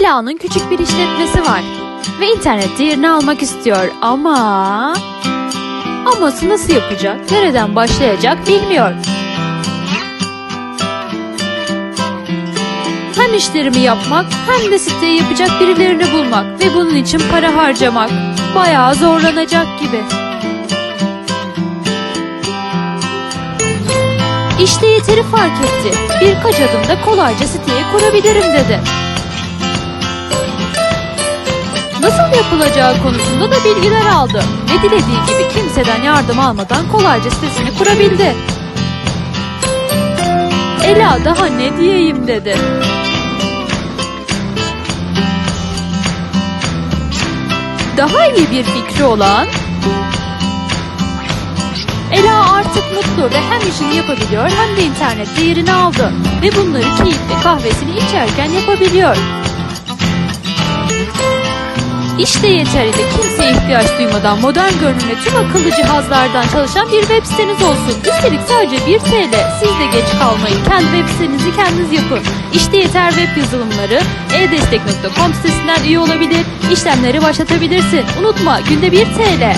Ela'nın küçük bir işletmesi var ve internette yerini almak istiyor ama... Aması nasıl yapacak, nereden başlayacak bilmiyor. Hem işlerimi yapmak hem de siteyi yapacak birilerini bulmak ve bunun için para harcamak. Bayağı zorlanacak gibi. İşte yeteri fark etti. Birkaç adımda kolayca siteyi kurabilirim dedi. Nasıl yapılacağı konusunda da bilgiler aldı ve dilediği gibi kimseden yardım almadan kolayca sitesini kurabildi. Ela daha ne diyeyim dedi. Daha iyi bir fikri olan Ela artık mutlu ve hem işini yapabiliyor hem de internette yerini aldı ve bunları keyifle kahvesini içerken yapabiliyor. İşte yeterli kimseye ihtiyaç duymadan modern görünümle tüm akıllı cihazlardan çalışan bir web siteniz olsun. Üstelik sadece 1 TL. Siz de geç kalmayın. Kendi web sitenizi kendiniz yapın. İşte yeter web yazılımları edestek.com sitesinden üye olabilir. işlemleri başlatabilirsin. Unutma günde 1 TL.